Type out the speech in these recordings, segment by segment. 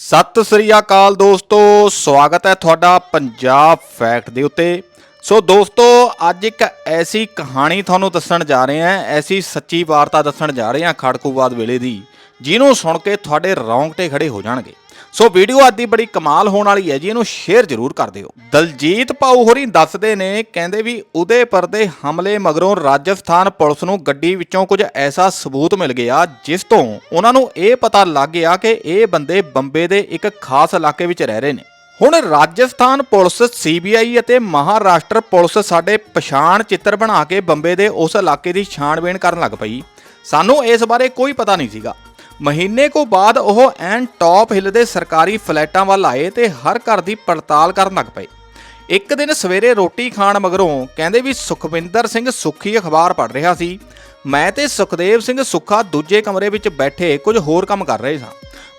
ਸਤਿ ਸ੍ਰੀ ਅਕਾਲ ਦੋਸਤੋ, ਸਵਾਗਤ ਹੈ ਤੁਹਾਡਾ ਪੰਜਾਬ ਫੈਕਟ ਦੇ ਉੱਤੇ। ਸੋ ਦੋਸਤੋ, ਅੱਜ ਇੱਕ ਐਸੀ ਕਹਾਣੀ ਤੁਹਾਨੂੰ ਦੱਸਣ ਜਾ ਰਹੇ ਹਾਂ, ਐਸੀ ਸੱਚੀ ਵਾਰਤਾ ਦੱਸਣ ਜਾ ਰਹੇ ਹਾਂ ਖੜਕੂਵਾਦ ਵੇਲੇ ਦੀ, ਜਿਹਨੂੰ ਸੁਣ ਕੇ ਤੁਹਾਡੇ ਰੌਂਗਟੇ ਖੜੇ ਹੋ ਜਾਣਗੇ। ਸੋ ਵੀਡੀਓ ਅੱਜ ਦੀ ਬੜੀ ਕਮਾਲ ਹੋਣ ਵਾਲੀ ਹੈ ਜੀ, ਇਹਨੂੰ ਸ਼ੇਅਰ ਜ਼ਰੂਰ ਕਰ ਦਿਓ। ਦਲਜੀਤ ਪਾਉ ਹੋਰੀ ਦੱਸਦੇ ਨੇ, ਕਹਿੰਦੇ ਵੀ ਉਦੇਪੁਰ ਦੇ ਹਮਲੇ ਮਗਰੋਂ ਰਾਜਸਥਾਨ ਪੁਲਿਸ ਨੂੰ ਗੱਡੀ ਵਿੱਚੋਂ ਕੁਝ ਐਸਾ ਸਬੂਤ ਮਿਲ ਗਿਆ, ਜਿਸ ਤੋਂ ਉਹਨਾਂ ਨੂੰ ਇਹ ਪਤਾ ਲੱਗ ਗਿਆ ਕਿ ਇਹ ਬੰਦੇ ਬੰਬੇ ਦੇ ਇੱਕ ਖਾਸ ਇਲਾਕੇ ਵਿੱਚ ਰਹਿ ਰਹੇ ਨੇ। ਹੁਣ ਰਾਜਸਥਾਨ ਪੁਲਿਸ ਸੀਬੀਆਈ ਅਤੇ ਮਹਾਰਾਸ਼ਟਰ ਪੁਲਿਸ ਸਾਡੇ ਪਛਾਣ ਚਿੱਤਰ ਬਣਾ ਕੇ ਬੰਬੇ ਦੇ ਉਸ ਇਲਾਕੇ ਦੀ ਛਾਣਬੀਣ ਕਰਨ ਲੱਗ ਪਈ। ਸਾਨੂੰ ਇਸ ਬਾਰੇ ਕੋਈ ਪਤਾ ਨਹੀਂ ਸੀਗਾ। ਮਹੀਨੇ ਕੋ ਬਾਅਦ ਉਹ ਐਨ ਟੌਪ ਹਿੱਲ ਦੇ ਸਰਕਾਰੀ ਫਲੈਟਾਂ ਵੱਲ ਆਏ ਤੇ ਹਰ ਘਰ ਦੀ ਪੜਤਾਲ ਕਰਨ ਲੱਗ ਪਏ। ਇੱਕ ਦਿਨ ਸਵੇਰੇ ਰੋਟੀ ਖਾਣ ਮਗਰੋਂ ਕਹਿੰਦੇ ਵੀ ਸੁਖਵਿੰਦਰ ਸਿੰਘ ਸੁੱਖੀ ਅਖਬਾਰ ਪੜ੍ਹ ਰਿਹਾ ਸੀ। ਮੈਂ ਤੇ ਸੁਖਦੇਵ ਸਿੰਘ ਸੁੱਖਾ ਦੂਜੇ ਕਮਰੇ ਵਿੱਚ ਬੈਠੇ ਕੁਝ ਹੋਰ ਕੰਮ ਕਰ ਰਹੇ ਸਾਂ।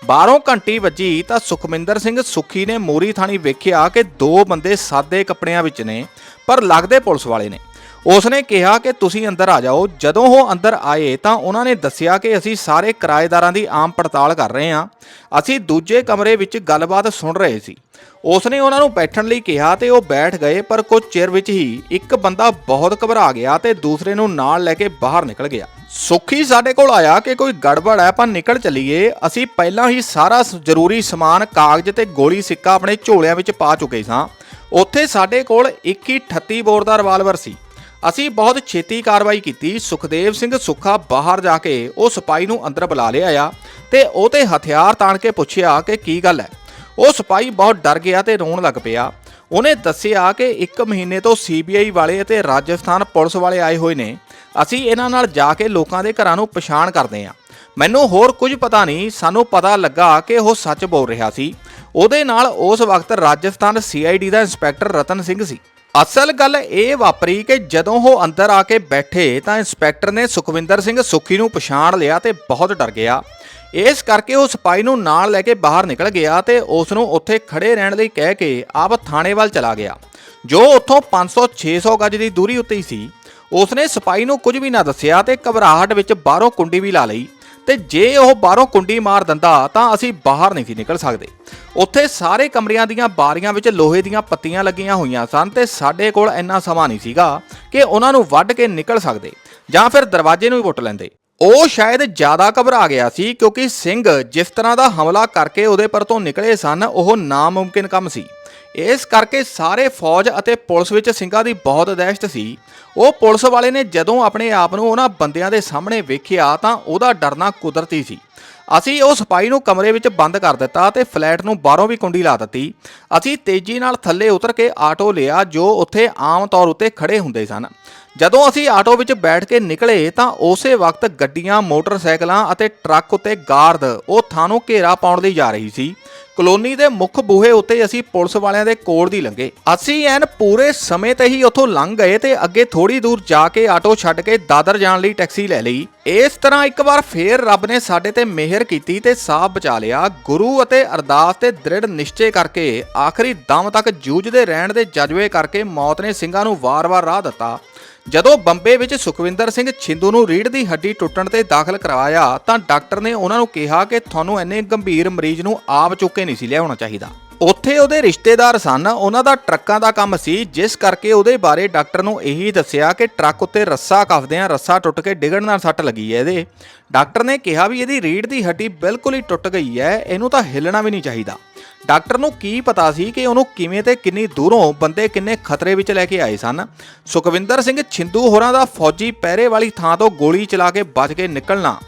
ਬਾਹਰੋਂ ਘੰਟੀ ਵੱਜੀ ਤਾਂ ਸੁਖਮਿੰਦਰ ਸਿੰਘ ਸੁੱਖੀ ਨੇ ਮੋਰੀ ਥਾਣੀ ਵੇਖਿਆ ਕਿ ਦੋ ਬੰਦੇ ਸਾਦੇ ਕੱਪੜਿਆਂ ਵਿੱਚ ਨੇ, ਪਰ ਲੱਗਦੇ ਪੁਲਿਸ ਵਾਲੇ ਨੇ। ਉਸ ਨੇ ਕਿਹਾ ਕਿ ਤੁਸੀਂ ਅੰਦਰ ਆ ਜਾਓ। ਜਦੋਂ ਉਹ ਅੰਦਰ ਆਏ ਤਾਂ ਉਹਨਾਂ ਨੇ ਦੱਸਿਆ ਕਿ ਅਸੀਂ ਸਾਰੇ ਕਿਰਾਏਦਾਰਾਂ ਦੀ ਆਮ ਪੜਤਾਲ ਕਰ ਰਹੇ ਹਾਂ। ਅਸੀਂ ਦੂਜੇ ਕਮਰੇ ਵਿੱਚ ਗੱਲਬਾਤ ਸੁਣ ਰਹੇ ਸੀ। ਉਸ ਨੇ ਉਹਨਾਂ ਨੂੰ ਬੈਠਣ ਲਈ ਕਿਹਾ ਤੇ ਉਹ ਬੈਠ ਗਏ, ਪਰ ਕੁਝ ਚਿਰ ਵਿੱਚ ਹੀ ਇੱਕ ਬੰਦਾ ਬਹੁਤ ਘਬਰਾ ਗਿਆ ਤੇ ਦੂਸਰੇ ਨੂੰ ਨਾਲ ਲੈ ਕੇ ਬਾਹਰ ਨਿਕਲ ਗਿਆ। ਸੁੱਖੀ ਸਾਡੇ ਕੋਲ ਆਇਆ ਕਿ ਕੋਈ ਗੜਬੜ ਹੈ, ਆਪਾਂ ਨਿਕਲ ਚੱਲੀਏ। ਅਸੀਂ ਪਹਿਲਾਂ ਹੀ ਸਾਰਾ ਜ਼ਰੂਰੀ ਸਮਾਨ, ਕਾਗਜ਼ ਤੇ ਗੋਲੀ ਸਿੱਕਾ ਆਪਣੇ ਝੋਲਿਆਂ ਵਿੱਚ ਪਾ ਚੁੱਕੇ ਸਾਂ। ਉੱਥੇ ਸਾਡੇ ਕੋਲ 2138 ਬੋਰ ਦਾ ਰਿਵਾਲਵਰ ਸੀ। ਅਸੀਂ ਬਹੁਤ ਛੇਤੀ ਕਾਰਵਾਈ ਕੀਤੀ। ਸੁਖਦੇਵ ਸਿੰਘ ਸੁੱਖਾ ਬਾਹਰ ਜਾ ਕੇ ਉਹ ਸਿਪਾਹੀ ਨੂੰ ਅੰਦਰ ਬੁਲਾ ਲਿਆ ਆ ਤੇ ਉਹ ਤੇ ਹਥਿਆਰ ਤਾਣ ਕੇ ਪੁੱਛਿਆ ਕਿ ਕੀ ਗੱਲ ਹੈ। ਉਹ ਸਿਪਾਹੀ ਬਹੁਤ ਡਰ ਗਿਆ ਤੇ ਰੋਣ ਲੱਗ ਪਿਆ। ਉਹਨੇ ਦੱਸਿਆ ਕਿ 1 ਮਹੀਨੇ ਤੋਂ ਸੀਬੀਆਈ ਵਾਲੇ ਅਤੇ ਰਾਜਸਥਾਨ ਪੁਲਿਸ ਵਾਲੇ ਆਏ ਹੋਏ ਨੇ। ਅਸੀਂ ਇਹਨਾਂ ਨਾਲ ਜਾ ਕੇ ਲੋਕਾਂ ਦੇ ਘਰਾਂ ਨੂੰ ਪਛਾਣ ਕਰਦੇ ਹਾਂ। ਮੈਨੂੰ ਹੋਰ ਕੁਝ ਪਤਾ ਨਹੀਂ, ਸਾਨੂੰ ਪਤਾ ਲੱਗਾ ਕਿ ਉਹ ਸੱਚ ਬੋਲ ਰਿਹਾ ਸੀ। ਉਹਦੇ ਨਾਲ ਉਸ ਵਕਤ ਰਾਜਸਥਾਨ ਸੀਆਈਡੀ ਦਾ ਇੰਸਪੈਕਟਰ ਰਤਨ ਸਿੰਘ ਸੀ। ਅਸਲ ਗੱਲ ਇਹ ਵਾਪਰੀ ਕਿ ਜਦੋਂ ਉਹ ਅੰਦਰ ਆ ਕੇ ਬੈਠੇ ਤਾਂ ਇੰਸਪੈਕਟਰ ਨੇ ਸੁਖਵਿੰਦਰ ਸਿੰਘ ਸੁੱਖੀ ਨੂੰ ਪਛਾਣ ਲਿਆ ਤੇ ਬਹੁਤ ਡਰ ਗਿਆ। ਇਸ ਕਰਕੇ ਉਹ ਸਿਪਾਹੀ ਨੂੰ ਨਾਲ ਲੈ ਕੇ ਬਾਹਰ ਨਿਕਲ ਗਿਆ ਤੇ ਉਸ ਨੂੰ ਉੱਥੇ ਖੜੇ ਰਹਿਣ ਲਈ ਕਹਿ ਕੇ ਆਪ ਥਾਣੇ ਵੱਲ ਚਲਾ ਗਿਆ। ਜੋ ਉੱਥੋਂ 500-600 ਗਜ ਦੀ ਦੂਰੀ ਉੱਤੇ ਹੀ ਸੀ। ਉਸਨੇ ਸਿਪਾਹੀ ਨੂੰ ਕੁਝ ਵੀ ਨਾ ਦੱਸਿਆ ਤੇ ਘਬਰਾਹਟ ਵਿੱਚ ਬਾਹਰੋਂ ਕੁੰਡੀ ਵੀ ਲਾ ਲਈ। ਤੇ ਜੇ ਉਹ ਬਾਹਰੋਂ ਕੁੰਡੀ ਮਾਰ ਦਿੰਦਾ ਤਾਂ ਅਸੀਂ ਬਾਹਰ ਨਹੀਂ ਸੀ ਨਿਕਲ ਸਕਦੇ। ਉੱਥੇ ਸਾਰੇ ਕਮਰਿਆਂ ਦੀਆਂ ਬਾਰੀਆਂ ਵਿੱਚ ਲੋਹੇ ਦੀਆਂ ਪੱਤੀਆਂ ਲੱਗੀਆਂ ਹੋਈਆਂ ਸਨ ਤੇ ਸਾਡੇ ਕੋਲ ਇੰਨਾ ਸਮਾਂ ਨਹੀਂ ਸੀਗਾ ਕਿ ਉਹਨਾਂ ਨੂੰ ਵੱਢ ਕੇ ਨਿਕਲ ਸਕਦੇ ਜਾਂ ਫਿਰ ਦਰਵਾਜ਼ੇ ਨੂੰ ਹੀ ਪੁੱਟ ਲੈਂਦੇ। ਉਹ ਸ਼ਾਇਦ ਜ਼ਿਆਦਾ ਘਬਰਾ ਗਿਆ ਸੀ ਕਿਉਂਕਿ ਸਿੰਘ ਜਿਸ ਤਰ੍ਹਾਂ ਦਾ ਹਮਲਾ ਕਰਕੇ ਉਹਦੇ ਪਰ ਤੋਂ ਨਿਕਲੇ ਸਨ, ਉਹ ਨਾਮੁਮਕਿਨ ਕੰਮ ਸੀ। ਇਸ ਕਰਕੇ ਸਾਰੇ ਫੌਜ ਅਤੇ ਪੁਲਿਸ ਵਿੱਚ ਸਿੰਘਾਂ ਦੀ ਬਹੁਤ ਦਹਿਸ਼ਤ ਸੀ। ਉਹ ਪੁਲਿਸ ਵਾਲੇ ਨੇ ਜਦੋਂ ਆਪਣੇ ਆਪ ਨੂੰ ਉਹਨਾਂ ਬੰਦਿਆਂ ਦੇ ਸਾਹਮਣੇ ਵੇਖਿਆ ਤਾਂ ਉਹਦਾ ਡਰਨਾ ਕੁਦਰਤੀ ਸੀ। ਅਸੀਂ ਉਹ ਸਿਪਾਹੀ ਨੂੰ ਕਮਰੇ ਵਿੱਚ ਬੰਦ ਕਰ ਦਿੱਤਾ ਤੇ ਫਲੈਟ ਨੂੰ ਬਾਹਰੋਂ ਵੀ ਕੁੰਡੀ ਲਾ ਦਿੱਤੀ। ਅਸੀਂ ਤੇਜ਼ੀ ਨਾਲ ਥੱਲੇ ਉਤਰ ਕੇ ਆਟੋ ਲਿਆ ਜੋ ਉੱਥੇ ਆਮ ਤੌਰ ਉੱਤੇ ਖੜੇ ਹੁੰਦੇ ਸਨ। ਜਦੋਂ ਅਸੀਂ ਆਟੋ ਵਿੱਚ ਬੈਠ ਕੇ ਨਿਕਲੇ ਤਾਂ ਉਸੇ ਵਕਤ ਗੱਡੀਆਂ, ਮੋਟਰਸਾਈਕਲਾਂ ਅਤੇ ਟਰੱਕ ਉੱਤੇ ਗਾਰਦ ਉਹ ਥਾਂ ਨੂੰ ਘੇਰਾ ਪਾਉਣ ਲਈ ਜਾ ਰਹੀ ਸੀ। ਕਲੋਨੀ ਦੇ ਮੁੱਖ ਬੂਹੇ ਉੱਤੇ ਅਸੀਂ ਪੁਲਿਸ ਵਾਲਿਆਂ ਦੇ ਕੋਲ ਦੀ ਲੰਘੇ। ਅਸੀਂ ਐਨ ਪੂਰੇ ਸਮੇਂ ਤੇ ਹੀ ਉੱਥੋਂ ਲੰਘ ਗਏ ਤੇ ਅੱਗੇ ਥੋੜੀ ਦੂਰ ਜਾ ਕੇ ਆਟੋ ਛੱਡ ਕੇ ਦਾਦਰ ਜਾਣ ਲਈ ਟੈਕਸੀ ਲੈ ਲਈ। ਇਸ ਤਰ੍ਹਾਂ ਇੱਕ ਵਾਰ ਫੇਰ ਰੱਬ ਨੇ ਸਾਡੇ ਤੇ ਮਿਹਰ ਕੀਤੀ ਤੇ ਸਾਹ ਬਚਾ ਲਿਆ। ਗੁਰੂ ਅਤੇ ਅਰਦਾਸ ਤੇ ਦ੍ਰਿੜ ਨਿਸ਼ਚੇ ਕਰਕੇ ਆਖਰੀ ਦਮ ਤੱਕ ਜੂਝਦੇ ਰਹਿਣ ਦੇ ਜਜ਼ਬੇ ਕਰਕੇ ਮੌਤ ਨੇ ਸਿੰਘਾਂ ਨੂੰ ਵਾਰ-ਵਾਰ ਰਾਹ ਦਿੱਤਾ। ਜਦੋਂ ਬੰਬੇ ਵਿੱਚ ਸੁਖਵਿੰਦਰ ਸਿੰਘ ਛਿੰਦੂ ਨੂੰ ਰੀੜ ਦੀ ਹੱਡੀ ਟੁੱਟਣ ਤੇ ਦਾਖਲ ਕਰਵਾਇਆ ਤਾਂ ਡਾਕਟਰ ਨੇ ਉਹਨਾਂ ਨੂੰ ਕਿਹਾ ਕਿ ਤੁਹਾਨੂੰ ਇੰਨੇ ਗੰਭੀਰ ਮਰੀਜ਼ ਨੂੰ ਆਪ ਚੁੱਕ ਕੇ ਨਹੀਂ ਸੀ ਲਿਆਉਣਾ ਚਾਹੀਦਾ। ਉੱਥੇ ਉਹਦੇ ਰਿਸ਼ਤੇਦਾਰ ਸਨ, ਉਹਨਾਂ ਦਾ ਟਰੱਕਾਂ ਦਾ ਕੰਮ ਸੀ, ਜਿਸ ਕਰਕੇ ਉਹਦੇ ਬਾਰੇ ਡਾਕਟਰ ਨੂੰ ਇਹੀ ਦੱਸਿਆ ਕਿ ਟਰੱਕ ਉੱਤੇ ਰੱਸਾ ਕੱਫਦਿਆਂ ਰੱਸਾ ਟੁੱਟ ਕੇ ਡਿੱਗਣ ਨਾਲ ਸੱਟ ਲੱਗੀ ਹੈ ਇਹਦੇ। ਡਾਕਟਰ ਨੇ ਕਿਹਾ ਵੀ ਇਹਦੀ ਰੀੜ੍ਹ ਦੀ ਹੱਡੀ ਬਿਲਕੁਲ ਹੀ ਟੁੱਟ ਗਈ ਹੈ, ਇਹਨੂੰ ਤਾਂ ਹਿੱਲਣਾ ਵੀ ਨਹੀਂ ਚਾਹੀਦਾ। ਡਾਕਟਰ ਨੂੰ ਕੀ ਪਤਾ ਸੀ ਕਿ ਉਹਨੂੰ ਕਿਵੇਂ ਤੇ ਕਿੰਨੀ ਦੂਰੋਂ ਬੰਦੇ ਕਿੰਨੇ ਖਤਰੇ ਵਿੱਚ ਲੈ ਕੇ ਆਏ ਸਨ? ਸੁਖਵਿੰਦਰ ਸਿੰਘ ਛਿੰਦੂ ਹੋਰਾਂ ਦਾ ਫੌਜੀ ਪਹਿਰੇ ਵਾਲੀ ਥਾਂ ਤੋਂ ਗੋਲੀ ਚਲਾ ਕੇ ਬਚ ਕੇ ਨਿਕਲਣਾ।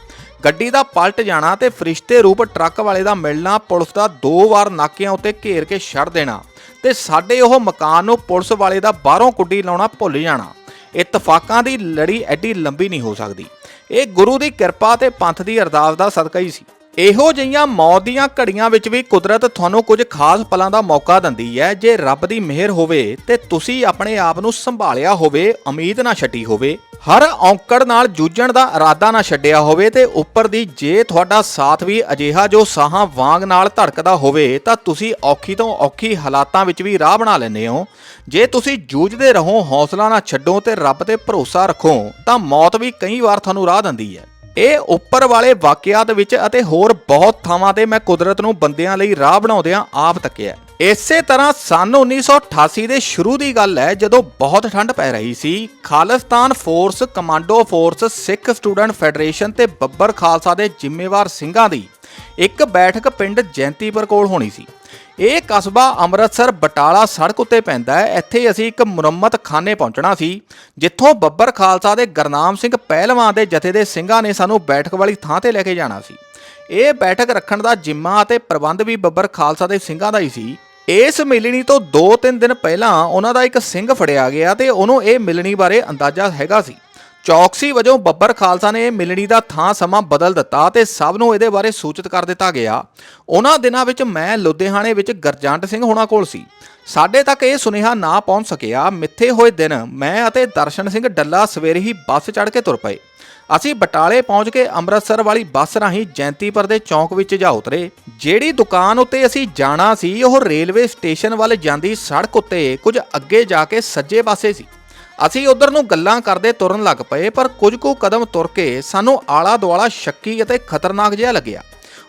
ਗੱਡੀ ਦਾ ਪਲਟ ਜਾਣਾ ਤੇ ਫਰਿਸ਼ਤੇ ਰੂਪ ਟਰੱਕ ਵਾਲੇ ਦਾ ਮਿਲਣਾ, ਪੁਲਿਸ ਦਾ ਦੋ ਵਾਰ ਨਾਕਿਆਂ ਉੱਤੇ ਘੇਰ ਕੇ ਛੱਡ ਦੇਣਾ ਤੇ ਸਾਡੇ ਉਹ ਮਕਾਨ ਨੂੰ ਪੁਲਿਸ ਵਾਲੇ ਦਾ ਬਾਹਰੋਂ ਕੁੱਡੀ ਲਾਉਣਾ ਭੁੱਲ ਜਾਣਾ। ਇਤਫਾਕਾਂ ਦੀ ਲੜੀ ਐਡੀ ਲੰਬੀ ਨਹੀਂ ਹੋ ਸਕਦੀ। ਇਹ ਗੁਰੂ ਦੀ ਕਿਰਪਾ ਤੇ ਪੰਥ ਦੀ ਅਰਦਾਸ ਦਾ ਸਦਕਾ ਹੀ ਸੀ। ਇਹੋ ਜਿਹੀਆਂ ਮੌਤ ਦੀਆਂ ਘੜੀਆਂ ਵਿੱਚ ਵੀ ਕੁਦਰਤ ਤੁਹਾਨੂੰ ਕੁਝ ਖਾਸ ਪਲਾਂ ਦਾ ਮੌਕਾ ਦਿੰਦੀ ਹੈ। ਜੇ ਰੱਬ ਦੀ ਮਿਹਰ ਹੋਵੇ, ਤੇ ਤੁਸੀਂ ਆਪਣੇ ਆਪ ਨੂੰ ਸੰਭਾਲਿਆ ਹੋਵੇ, ਉਮੀਦ ਨਾ ਛੱਡੀ ਹੋਵੇ, ਹਰ ਔਂਕੜ ਨਾਲ ਜੂਝਣ ਦਾ ਇਰਾਦਾ ਨਾ ਛੱਡਿਆ ਹੋਵੇ, ਤੇ ਉੱਪਰ ਦੀ ਜੇ ਤੁਹਾਡਾ ਸਾਥ ਵੀ ਅਜਿਹਾ ਜੋ ਸਾਹਾਂ ਵਾਂਗ ਨਾਲ ਧੜਕਦਾ ਹੋਵੇ, ਤਾਂ ਤੁਸੀਂ ਔਖੀ ਤੋਂ ਔਖੀ ਹਾਲਾਤਾਂ ਵਿੱਚ ਵੀ ਰਾਹ ਬਣਾ ਲੈਂਦੇ ਹੋ। ਜੇ ਤੁਸੀਂ ਜੂਝਦੇ ਰਹੋ, ਹੌਸਲਾ ਨਾ ਛੱਡੋ ਤੇ ਰੱਬ ਤੇ ਭਰੋਸਾ ਰੱਖੋ, ਤਾਂ ਮੌਤ ਵੀ ਕਈ ਵਾਰ ਤੁਹਾਨੂੰ ਰਾਹ ਦਿੰਦੀ ਹੈ। ਇਹ ਉੱਪਰ ਵਾਲੇ ਵਾਕਿਆਤ ਵਿੱਚ ਅਤੇ ਹੋਰ ਬਹੁਤ ਥਾਵਾਂ ਤੇ ਮੈਂ ਕੁਦਰਤ ਨੂੰ ਬੰਦਿਆਂ ਲਈ ਰਾਹ ਬਣਾਉਂਦਿਆਂ ਆਪ ਤੱਕਿਆ ਇਸੇ ਤਰ੍ਹਾਂ ਸਨ 1988 ਦੇ ਸ਼ੁਰੂ ਦੀ ਗੱਲ ਹੈ, ਜਦੋਂ ਬਹੁਤ ਠੰਡ ਪੈ ਰਹੀ ਸੀ, Khalistan force, commando force, Sikh student federation ਤੇ ਬੱਬਰ ਖਾਲਸਾ ਦੇ ਜ਼ਿੰਮੇਵਾਰ ਸਿੰਘਾਂ ਦੀ ਇੱਕ ਬੈਠਕ ਪਿੰਡ ਜੈਂਤੀਪੁਰ ਕੋਲ ਹੋਣੀ ਸੀ। ਇਹ ਕਸਬਾ ਅੰਮ੍ਰਿਤਸਰ ਬਟਾਲਾ ਸੜਕ ਉੱਤੇ ਪੈਂਦਾ ਹੈ। ਇੱਥੇ ਅਸੀਂ ਇੱਕ ਮੁਰੰਮਤ ਖਾਨੇ ਪਹੁੰਚਣਾ ਸੀ, ਜਿੱਥੋਂ ਬੱਬਰ ਖਾਲਸਾ ਦੇ ਗਰਨਾਮ ਸਿੰਘ ਪਹਿਲਵਾਨ ਦੇ ਜਥੇ ਦੇ ਸਿੰਘਾਂ ਨੇ ਸਾਨੂੰ ਬੈਠਕ ਵਾਲੀ ਥਾਂ ਤੇ ਲੈ ਕੇ ਜਾਣਾ ਸੀ। ਇਹ ਬੈਠਕ ਰੱਖਣ ਦਾ ਜਿੰਮਾ ਅਤੇ ਪ੍ਰਬੰਧ ਵੀ ਬੱਬਰ ਖਾਲਸਾ ਦੇ ਸਿੰਘਾਂ ਦਾ ਹੀ ਸੀ। ਇਸ ਮਿਲਣੀ ਤੋਂ 2-3 ਦਿਨ ਪਹਿਲਾਂ ਉਹਨਾਂ ਦਾ ਇੱਕ ਸਿੰਘ ਫੜਿਆ ਗਿਆ ਤੇ ਉਹਨੂੰ ਇਹ ਮਿਲਣੀ ਬਾਰੇ ਅੰਦਾਜ਼ਾ ਹੈਗਾ ਸੀ। ਚੌਕਸੀ ਵਜੋਂ ਬੱਬਰ ਖਾਲਸਾ ਨੇ ਮਿਲਣੀ ਦਾ ਥਾਂ ਸਮਾਂ ਬਦਲ ਦਿੱਤਾ ਤੇ ਸਭ ਨੂੰ ਇਹਦੇ ਬਾਰੇ ਸੂਚਿਤ ਕਰ ਦਿੱਤਾ ਗਿਆ। ਉਹਨਾਂ ਦਿਨਾਂ ਵਿੱਚ ਮੈਂ ਲੁਧਿਆਣੇ ਵਿੱਚ ਗਰਜੰਟ ਸਿੰਘ ਹੋਣਾ ਕੋਲ ਸੀ। ਸਾਡੇ ਤੱਕ ਇਹ ਸੁਨੇਹਾ ਨਾ ਪਹੁੰਚ ਸਕਿਆ। ਮਿੱਥੇ ਹੋਏ ਦਿਨ ਮੈਂ ਅਤੇ ਦਰਸ਼ਨ ਸਿੰਘ ਡੱਲਾ ਸਵੇਰੇ ਹੀ ਬੱਸ ਚੜ੍ਹ ਕੇ ਤੁਰ ਪਏ। ਅਸੀਂ ਬਟਾਲੇ ਪਹੁੰਚ ਕੇ ਅੰਮ੍ਰਿਤਸਰ ਵਾਲੀ ਬੱਸ ਰਾਹੀਂ ਜੈਂਤੀਪੁਰ ਦੇ ਚੌਂਕ ਵਿੱਚ ਜਾ ਉਤਰੇ। ਜਿਹੜੀ ਦੁਕਾਨ ਉੱਤੇ ਅਸੀਂ ਜਾਣਾ ਸੀ, ਉਹ ਰੇਲਵੇ ਸਟੇਸ਼ਨ ਵੱਲ ਜਾਂਦੀ ਸੜਕ ਉੱਤੇ ਕੁਝ ਅੱਗੇ ਜਾ ਕੇ ਸੱਜੇ ਪਾਸੇ ਸੀ। ਅਸੀਂ ਉਧਰ ਨੂੰ ਗੱਲਾਂ ਕਰਦੇ ਤੁਰਨ ਲੱਗ ਪਏ, ਪਰ ਕੁਝ ਕੁ ਕਦਮ ਤੁਰ ਕੇ ਸਾਨੂੰ ਆਲਾ ਦੁਆਲਾ ਸ਼ੱਕੀ ਅਤੇ ਖਤਰਨਾਕ ਜਿਹਾ ਲੱਗਿਆ।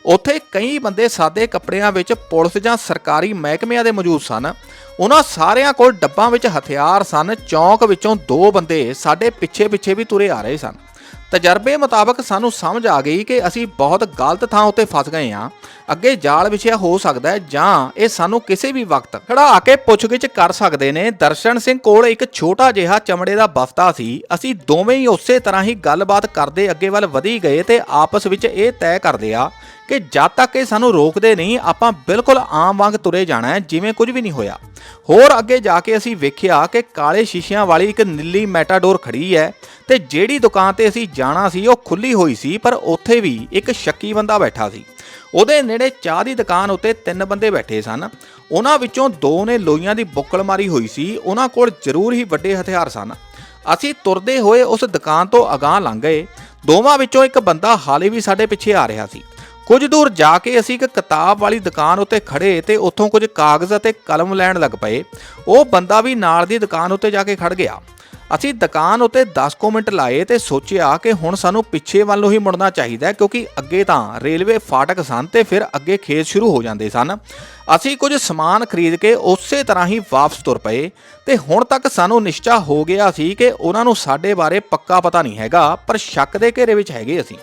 ਉੱਥੇ ਕਈ ਬੰਦੇ ਸਾਦੇ ਕੱਪੜਿਆਂ ਵਿੱਚ ਪੁਲਿਸ ਜਾਂ ਸਰਕਾਰੀ ਮਹਿਕਮਿਆਂ ਦੇ ਮੌਜੂਦ ਸਨ। ਉਹਨਾਂ ਸਾਰਿਆਂ ਕੋਲ ਡੱਬਾਂ ਵਿੱਚ ਹਥਿਆਰ ਸਨ। ਚੌਂਕ ਵਿੱਚੋਂ ਦੋ ਬੰਦੇ ਸਾਡੇ ਪਿੱਛੇ ਪਿੱਛੇ ਵੀ ਤੁਰੇ ਆ ਰਹੇ ਸਨ। ਤਜਰਬੇ ਮੁਤਾਬਕ ਸਾਨੂੰ ਸਮਝ ਆ ਗਈ ਕਿ ਅਸੀਂ ਬਹੁਤ ਗਲਤ ਥਾਂ ਉੱਤੇ ਫਸ ਗਏ ਹਾਂ। ਅੱਗੇ ਜਾਲ ਵਿਛਿਆ ਹੋ ਸਕਦਾ ਹੈ ਜਾਂ ਇਹ ਸਾਨੂੰ ਕਿਸੇ ਵੀ ਵਕਤ ਖੜਾ ਕੇ ਪੁੱਛਗਿੱਛ ਕਰ ਸਕਦੇ ਨੇ। ਦਰਸ਼ਨ ਸਿੰਘ ਕੋਲ ਇੱਕ ਛੋਟਾ ਜਿਹਾ ਚਮੜੇ ਦਾ ਬਸਤਾ ਸੀ। ਅਸੀਂ ਦੋਵੇਂ ਹੀ ਉਸੇ ਤਰ੍ਹਾਂ ਹੀ ਗੱਲਬਾਤ ਕਰਦੇ ਅੱਗੇ ਵੱਲ ਵਧੀ ਗਏ ਤੇ ਆਪਸ ਵਿੱਚ ਇਹ ਤੈਅ ਕਰਦੇ ਆ ਕਿ ਜਦ ਤੱਕ ਇਹ ਸਾਨੂੰ ਰੋਕਦੇ ਨਹੀਂ, ਆਪਾਂ ਬਿਲਕੁਲ ਆਮ ਵਾਂਗ ਤੁਰੇ ਜਾਣਾ ਹੈ, ਜਿਵੇਂ ਕੁਝ ਵੀ ਨਹੀਂ ਹੋਇਆ। ਹੋਰ ਅੱਗੇ ਜਾ ਕੇ ਅਸੀਂ ਵੇਖਿਆ ਕਿ ਕਾਲੇ ਸ਼ੀਸ਼ਿਆਂ ਵਾਲੀ ਇੱਕ ਨੀਲੀ ਮੈਟਾਡੋਰ ਖੜੀ ਹੈ ਤੇ ਜਿਹੜੀ ਦੁਕਾਨ ਤੇ ਅਸੀਂ ਜਾਣਾ ਸੀ, ਉਹ ਖੁੱਲੀ ਹੋਈ ਸੀ, ਪਰ ਉੱਥੇ ਵੀ ਇੱਕ ਸ਼ੱਕੀ ਬੰਦਾ ਬੈਠਾ ਸੀ। ਉਹਦੇ ਨੇੜੇ ਚਾਹ ਦੀ ਦੁਕਾਨ ਉੱਤੇ ਤਿੰਨ ਬੰਦੇ ਬੈਠੇ ਸਨ। ਉਹਨਾਂ ਵਿੱਚੋਂ ਦੋ ਨੇ ਲੋਈਆਂ ਦੀ ਬੁੱਕਲ ਮਾਰੀ ਹੋਈ ਸੀ। ਉਹਨਾਂ ਕੋਲ ਜ਼ਰੂਰ ਹੀ ਵੱਡੇ ਹਥਿਆਰ ਸਨ। ਅਸੀਂ ਤੁਰਦੇ ਹੋਏ ਉਸ ਦੁਕਾਨ ਤੋਂ ਅਗਾਹ ਲੰਘ ਗਏ। ਦੋਵਾਂ ਵਿੱਚੋਂ ਇੱਕ ਬੰਦਾ ਹਾਲੇ ਵੀ ਸਾਡੇ ਪਿੱਛੇ ਆ ਰਿਹਾ ਸੀ। ਕੁਝ ਦੂਰ ਜਾ ਕੇ ਅਸੀਂ ਇੱਕ ਕਿਤਾਬ ਵਾਲੀ ਦੁਕਾਨ ਉੱਤੇ ਖੜੇ ਤੇ ਉੱਥੋਂ ਕੁਝ ਕਾਗਜ਼ ਅਤੇ ਕਲਮ ਲੈਣ ਲੱਗ ਪਏ। ਉਹ ਬੰਦਾ ਵੀ ਨਾਲ ਦੀ ਦੁਕਾਨ ਉੱਤੇ ਜਾ ਕੇ ਖੜ ਗਿਆ। ਅਸੀਂ ਦੁਕਾਨ ਉੱਤੇ 10 ਕੁ ਮਿੰਟ ਲਾਏ ਤੇ ਸੋਚਿਆ ਕਿ ਹੁਣ ਸਾਨੂੰ ਪਿੱਛੇ ਵੱਲ ਨੂੰ ਹੀ ਮੁੜਨਾ ਚਾਹੀਦਾ ਕਿਉਂਕਿ ਅੱਗੇ ਤਾਂ ਰੇਲਵੇ ਫਾਟਕ ਸਨ ਤੇ ਫਿਰ ਅੱਗੇ ਖੇਤ ਸ਼ੁਰੂ ਹੋ ਜਾਂਦੇ ਸਨ। ਅਸੀਂ ਕੁਝ ਸਮਾਨ ਖਰੀਦ ਕੇ ਉਸੇ ਤਰ੍ਹਾਂ ਹੀ ਵਾਪਸ ਤੁਰ ਪਏ ਤੇ ਹੁਣ ਤੱਕ ਸਾਨੂੰ ਨਿਸ਼ਚਾ ਹੋ ਗਿਆ ਸੀ ਕਿ ਉਹਨਾਂ ਨੂੰ ਸਾਡੇ ਬਾਰੇ ਪੱਕਾ ਪਤਾ ਨਹੀਂ ਹੈਗਾ, ਪਰ ਸ਼ੱਕ ਦੇ ਘੇਰੇ ਵਿੱਚ ਹੈਗੇ ਅਸੀਂ।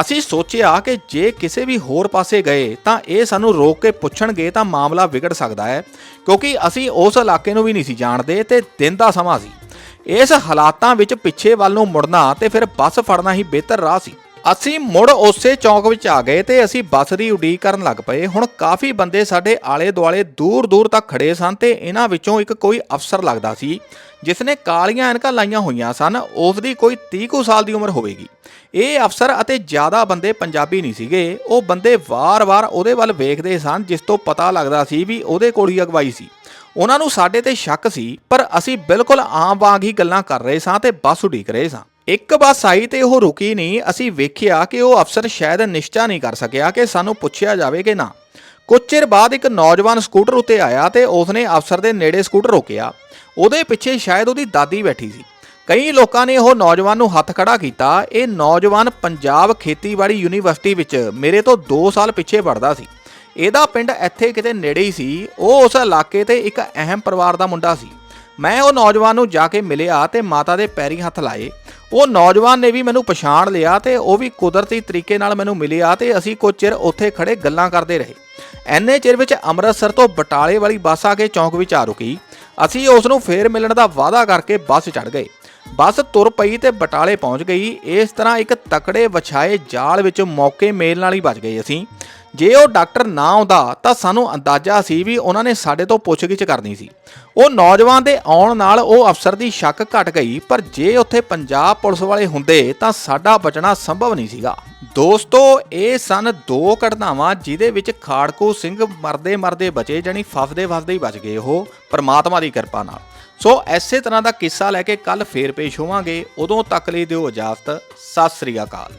ਅਸੀਂ ਸੋਚਿਆ ਕਿ ਜੇ ਕਿਸੇ ਵੀ ਹੋਰ ਪਾਸੇ ਗਏ ਤਾਂ ਇਹ ਸਾਨੂੰ ਰੋਕ ਕੇ ਪੁੱਛਣਗੇ ਤਾਂ ਮਾਮਲਾ ਵਿਗੜ ਸਕਦਾ ਹੈ, ਕਿਉਂਕਿ ਅਸੀਂ ਉਸ ਇਲਾਕੇ ਨੂੰ ਵੀ ਨਹੀਂ ਸੀ ਜਾਣਦੇ ਤੇ ਦਿਨ ਦਾ ਸਮਾਂ ਸੀ। ਇਸ ਹਾਲਾਤਾਂ ਵਿੱਚ ਪਿੱਛੇ ਵੱਲ ਨੂੰ ਮੁੜਨਾ ਤੇ ਫਿਰ ਬੱਸ ਫੜਨਾ ਹੀ ਬਿਹਤਰ ਰਾਹ ਸੀ। ਅਸੀਂ ਮੁੜ ਉਸੇ ਚੌਂਕ ਵਿੱਚ ਆ ਗਏ ਤੇ ਅਸੀਂ ਬੱਸ ਦੀ ਉਡੀਕ ਕਰਨ ਲੱਗ ਪਏ। ਹੁਣ ਕਾਫੀ ਬੰਦੇ ਸਾਡੇ ਆਲੇ ਦੁਆਲੇ ਦੂਰ ਦੂਰ ਤੱਕ ਖੜੇ ਸਨ ਤੇ ਇਹਨਾਂ ਵਿੱਚੋਂ ਇੱਕ ਕੋਈ ਅਫਸਰ ਲੱਗਦਾ ਸੀ ਜਿਸ ਨੇ ਕਾਲੀਆਂ ਐਨਕਾਂ ਲਾਈਆਂ ਹੋਈਆਂ ਸਨ। ਉਸ ਦੀ ਕੋਈ 30 ਕੁ ਸਾਲ ਦੀ ਉਮਰ ਹੋਵੇਗੀ। ਇਹ ਅਫਸਰ ਅਤੇ ਜ਼ਿਆਦਾ ਬੰਦੇ ਪੰਜਾਬੀ ਨਹੀਂ ਸੀਗੇ। ਉਹ ਬੰਦੇ ਵਾਰ-ਵਾਰ ਉਹਦੇ ਵੱਲ ਵੇਖਦੇ ਸਨ, ਜਿਸ ਤੋਂ ਪਤਾ ਲੱਗਦਾ ਸੀ ਵੀ ਉਹਦੇ ਕੋਲ ਹੀ ਅਗਵਾਈ ਸੀ। ਉਹਨਾਂ ਨੂੰ ਸਾਡੇ ਤੇ ਸ਼ੱਕ ਸੀ, ਪਰ ਅਸੀਂ ਬਿਲਕੁਲ ਆਮ ਵਾਂਗ ਹੀ ਗੱਲਾਂ ਕਰ ਰਹੇ ਸਾਂ ਤੇ ਬੱਸ ਉਡੀਕ ਰਹੇ ਸਾਂ। ਇੱਕ ਬੱਸ ਆਈ ਤੇ ਉਹ ਰੁਕੀ ਨਹੀਂ, ਅਸੀਂ ਵੇਖਿਆ ਕਿ ਉਹ ਅਫਸਰ ਸ਼ਾਇਦ ਨਿਸ਼ਚਾ ਨਹੀਂ ਕਰ ਸਕਿਆ ਕਿ ਸਾਨੂੰ ਪੁੱਛਿਆ ਜਾਵੇ ਕਿ ਨਾ। ਕੁਝ ਚਿਰ ਬਾਅਦ ਇੱਕ ਨੌਜਵਾਨ ਸਕੂਟਰ ਉੱਤੇ ਆਇਆ ਤੇ ਉਸਨੇ ਅਫਸਰ ਦੇ ਨੇੜੇ ਸਕੂਟਰ ਰੋਕਿਆ। ਉਹਦੇ ਪਿੱਛੇ ਸ਼ਾਇਦ ਉਹਦੀ ਦਾਦੀ ਬੈਠੀ ਸੀ। ਕਈ ਲੋਕਾਂ ਨੇ ਉਹ ਨੌਜਵਾਨ ਨੂੰ ਹੱਥ ਖੜਾ ਕੀਤਾ। ਇਹ ਨੌਜਵਾਨ ਪੰਜਾਬ ਖੇਤੀਬਾੜੀ ਯੂਨੀਵਰਸਿਟੀ ਵਿੱਚ ਮੇਰੇ ਤੋਂ 2 ਸਾਲ ਪਿੱਛੇ ਪੜਦਾ ਸੀ। ਇਹਦਾ ਪਿੰਡ ਇੱਥੇ ਕਿਤੇ ਨੇੜੇ ਹੀ ਸੀ। ਉਹ ਉਸ ਇਲਾਕੇ ਤੇ ਇੱਕ ਅਹਿਮ ਪਰਿਵਾਰ ਦਾ ਮੁੰਡਾ ਸੀ। ਮੈਂ ਉਹ ਨੌਜਵਾਨ ਨੂੰ ਜਾ ਕੇ ਮਿਲਿਆ ਤੇ ਮਾਤਾ ਦੇ ਪੈਰੀ ਹੱਥ ਲਾਏ। ਉਹ ਨੌਜਵਾਨ ਨੇ ਵੀ ਮੈਨੂੰ ਪਛਾਣ ਲਿਆ ਤੇ ਉਹ ਵੀ ਕੁਦਰਤੀ ਤਰੀਕੇ ਨਾਲ ਮੈਨੂੰ ਮਿਲਿਆ ਤੇ ਅਸੀਂ ਕੁਝ ਚਿਰ ਉੱਥੇ ਖੜੇ ਗੱਲਾਂ ਕਰਦੇ ਰਹੇ। ਐਨੇ ਚਿਰ ਵਿੱਚ ਅੰਮ੍ਰਿਤਸਰ ਤੋਂ ਬਟਾਲੇ ਵਾਲੀ ਬੱਸ ਆ ਕੇ ਚੌਂਕ ਵਿੱਚ ਆ ਰੁਕੀ। ਅਸੀਂ ਉਸ ਨੂੰ ਫੇਰ ਮਿਲਣ ਦਾ ਵਾਅਦਾ ਕਰਕੇ ਬੱਸ ਚੜ ਗਏ। ਬੱਸ ਤੁਰ ਪਈ ਤੇ ਬਟਾਲੇ ਪਹੁੰਚ ਗਈ। ਇਸ ਤਰ੍ਹਾਂ ਇੱਕ ਤਕੜੇ ਵਿਛਾਏ ਜਾਲ ਵਿੱਚ ਮੌਕੇ ਮੇਲ ਨਾਲ ਹੀ ਬਚ ਗਏ ਅਸੀਂ। ਜੇ ਉਹ ਡਾਕਟਰ ਨਾ ਆਉਂਦਾ ਤਾਂ ਸਾਨੂੰ ਅੰਦਾਜ਼ਾ ਸੀ ਵੀ ਉਹਨਾਂ ਨੇ ਸਾਡੇ ਤੋਂ ਪੁੱਛਗਿੱਛ ਕਰਨੀ ਸੀ। ਉਹ ਨੌਜਵਾਨ ਦੇ ਆਉਣ ਨਾਲ ਉਹ ਅਫਸਰ ਦੀ ਸ਼ੱਕ ਘਟ ਗਈ, ਪਰ ਜੇ ਉੱਥੇ ਪੰਜਾਬ ਪੁਲਿਸ ਵਾਲੇ ਹੁੰਦੇ ਤਾਂ ਸਾਡਾ ਬਚਣਾ ਸੰਭਵ ਨਹੀਂ ਸੀਗਾ। ਦੋਸਤੋ, ਇਹ ਸਨ ਦੋ ਘਟਨਾਵਾਂ ਜਿਹਦੇ ਵਿੱਚ ਖਾੜਕੂ ਸਿੰਘ ਮਰਦੇ ਮਰਦੇ ਬਚੇ ਜਾਨੀ ਫਸਦੇ ਫਸਦੇ ਹੀ ਬਚ ਗਏ ਉਹ ਪਰਮਾਤਮਾ ਦੀ ਕਿਰਪਾ ਨਾਲ। ਸੋ ਐਸੇ ਤਰ੍ਹਾਂ ਦਾ ਕਿੱਸਾ ਲੈ ਕੇ ਕੱਲ ਫੇਰ ਪੇਸ਼ ਹੋਵਾਂਗੇ। ਉਦੋਂ ਤੱਕ ਲਈ ਦਿਓ ਇਜਾਜ਼ਤ। ਸਤਿ ਸ੍ਰੀ ਅਕਾਲ।